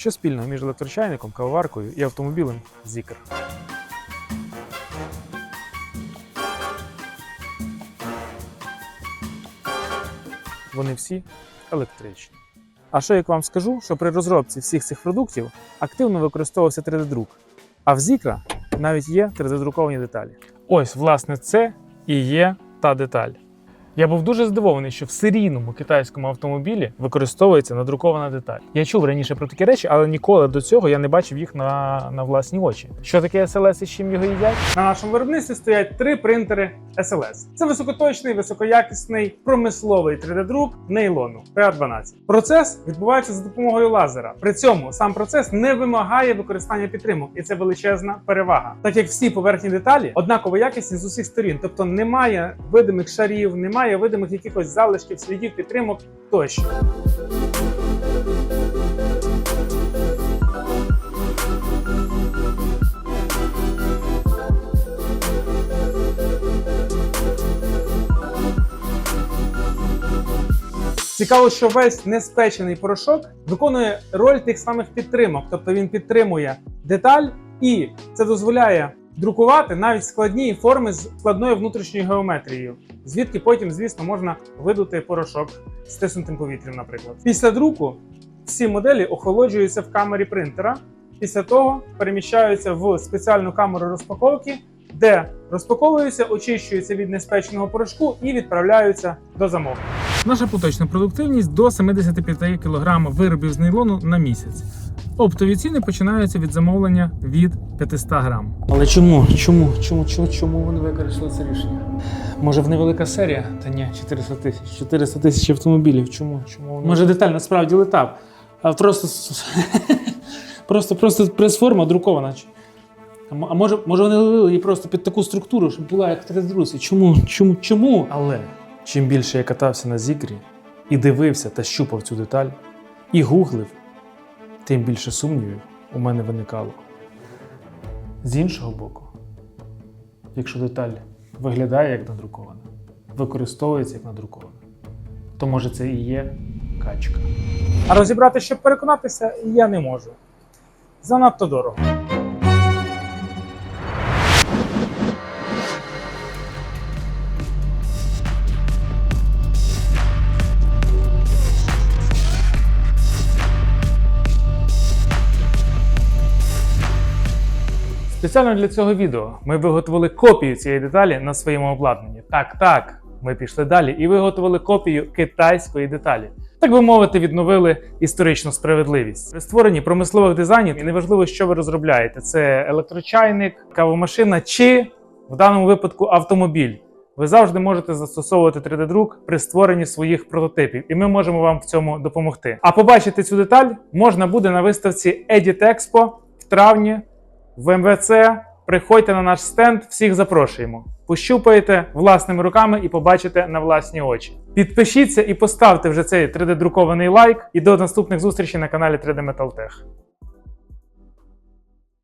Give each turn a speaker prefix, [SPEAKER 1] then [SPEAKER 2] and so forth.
[SPEAKER 1] Що спільного між електрочайником, кавоваркою і автомобілем Zikr? Вони всі електричні. А що як вам скажу, що при розробці всіх цих продуктів активно використовувався 3D-друк, а в Zikr навіть є 3D-друковані деталі. Ось, власне, це і є та деталь. Я був дуже здивований, що в серійному китайському автомобілі використовується надрукована деталь. Я чув раніше про такі речі, але ніколи до цього я не бачив їх на, на власні очі. Що таке SLS і з чим його їдять? На нашому виробництві стоять три принтери SLS. Це високоточний, високоякісний промисловий 3D-друк нейлону PA12. Процес відбувається за допомогою лазера. При цьому сам процес не вимагає використання підтримок, і це величезна перевага, так як всі поверхні деталі однаково якісні з усіх сторін, тобто немає видимих шарів, немає видимих якихось залишків, слідів підтримок тощо. Цікаво, що весь неспечений порошок виконує роль тих самих підтримок, тобто він підтримує деталь, і це дозволяє друкувати навіть складні форми з складною внутрішньою геометрією, звідки потім, звісно, можна видути порошок з стиснутим повітрям, наприклад. Після друку всі моделі охолоджуються в камері принтера. Після того переміщаються в спеціальну камеру розпаковки, де розпаковуються, очищуються від неспеченого порошку і відправляються до замовлення. Наша поточна продуктивність до 75 кг виробів з нейлону на місяць. Оптові ціни починаються від замовлення від 500 грам. Але чому? Чому? Чому? Чому? Чому вони використали це рішення? Може в невелика серія? Та ні, 400 тисяч. 400 тисяч автомобілів. Чому? Чому? вони- Може деталь насправді летав, а просто просто, просто прес-форма друкована. А може, може вони лили її просто під таку структуру, щоб була як 3D-друзі? Чому? Чому? Чому? Але чим більше я катався на зігрі і дивився та щупав цю деталь, і гуглив, тим більше сумнівів у мене виникало. З іншого боку, якщо деталь виглядає як надрукована, використовується як надрукована, то може це і є качка. А розібрати, щоб переконатися, я не можу. Занадто дорого. Спеціально для цього відео ми виготовили копію цієї деталі на своєму обладнанні. Так, так, ми пішли далі і виготовили копію китайської деталі. Так би мовити, відновили історичну справедливість. При створенні промислових дизайнів і неважливо, що ви розробляєте: це електрочайник, кавомашина чи в даному випадку автомобіль. Ви завжди можете застосовувати 3D-друк при створенні своїх прототипів, і ми можемо вам в цьому допомогти. А побачити цю деталь можна буде на виставці Edit Expo в травні в МВЦ. Приходьте на наш стенд, всіх запрошуємо. Пощупаєте власними руками і побачите на власні очі. Підпишіться і поставте вже цей 3D-друкований лайк. І до наступних зустрічей на каналі 3D Metal Tech.